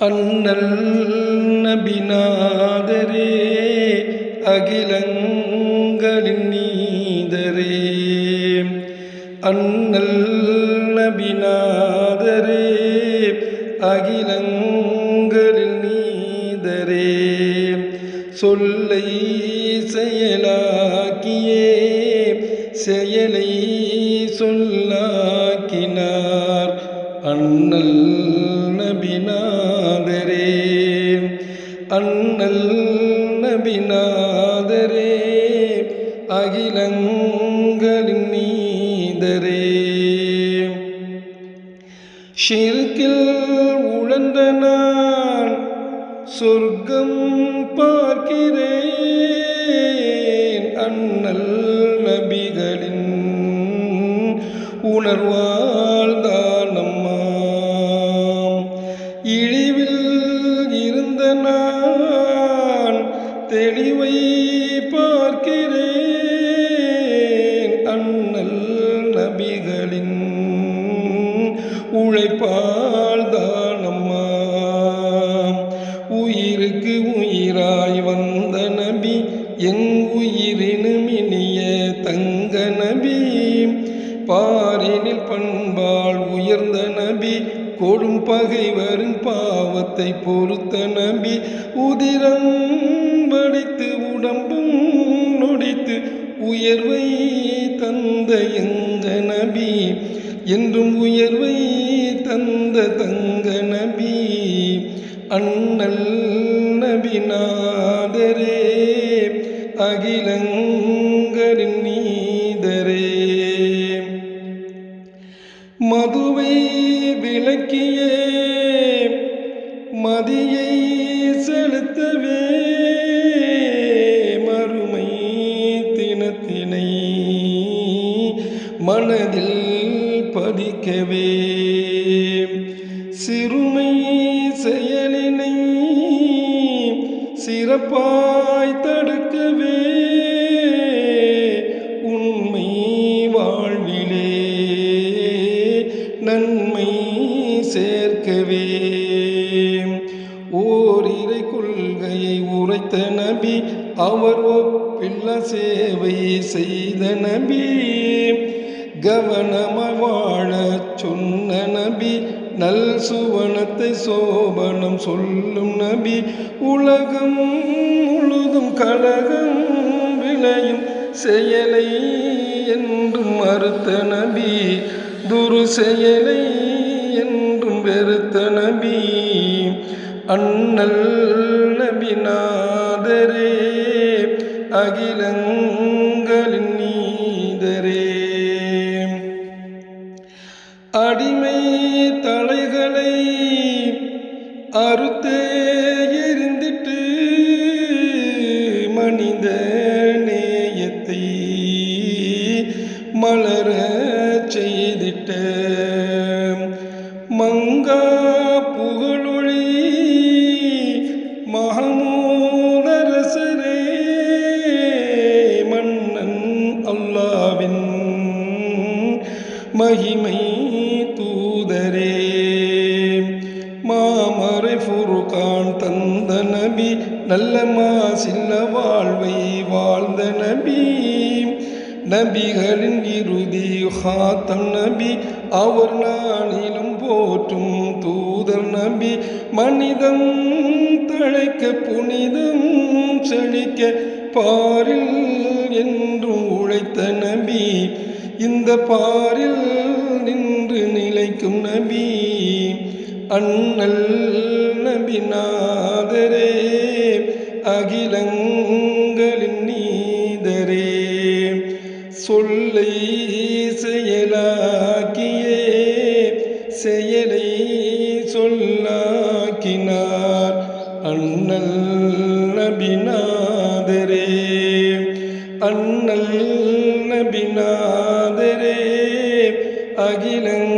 அண்ணல் நபிநாதரே அகிலங்களின் நீதரே. அண்ணல் நபிநாதரே அகிலங்களில் நீதரே. சொல்லை செயலாக்கியே செயலை சொல்லாக்கினார் அண்ணல் நபினா நபிநாதரே அகிலங்களின் நீதரே. ஷிர்கில் உழந்த நான் சொர்க்கம் பார்க்கிறேன். அண்ணல் நபிகளின் உணர்வால் தெளிவை பார்க்கிறேன் அண்ணல் நபிகளின் உழைப்பால் தானம்மா. உயிருக்கு உயிராய் வந்த நபி என் உயிரினும் இனிய தங்க நபி. பாரினில் பண்பால் உயர்ந்த நபி கொடும் பகைவரின் பாவத்தை பொறுத்த நம்பி உதிரம் வடித்து உடம்பும் நொடித்து உயர்வை தந்த எங்க நபி? என்றும் உயர்வை தந்த தங்க நபி அண்ணல் நபிநாதரே அகிலங் விளக்கியே மதியை செலுத்தவே மறுமை தினத்தினை மனதில் பதிக்கவே சிறுமை செயலினை சிறப்பாய் தடுக்கவே நபி அவர் ஒப்பில்ல சேவை செய்த நபி. கவனம வாழ சொன்ன நபி நல் சுவனத்தை சோபனம் சொல்லும் நபி. உலகம் முழுதும் கழகம் விளையும் செயலை என்றும் மறுத்த நபி. துரு செயலை என்றும் வெறுத்த நபி. அண்ணல் நபிநாதரே அகிலங்களின் நீதரே. அடிமை தலைகளை அறுத்தே எரிந்திட்டு மனித நேயத்தை மலர செய்திட்ட மங்கா புகழொழி அல்லாவின் மகிமை தூதரே. மாமறை ஃபுருகான் தந்த நபி நல்ல மாசில்ல வாழ்வை வாழ்ந்த நபி. நபிகளின் இறுதி ஹாத்தம் நபி அவர் நானிலும் போற்றும் தூதர் நபி. மனிதம் தழைக்க புனிதம் செழிக்க பாரில் என்றும் உழைத்த நபி இந்த பாரில் நின்று நிலைக்கும் நபி அண்ணல் நபிநாதரே அகிலங்களின் நீதரே. சொல்லை செயலாக்கியே செயலை சொல்லாக்கினார் அண்ணல் நபினா அண்ணல் நபிநாதரே அகிலங்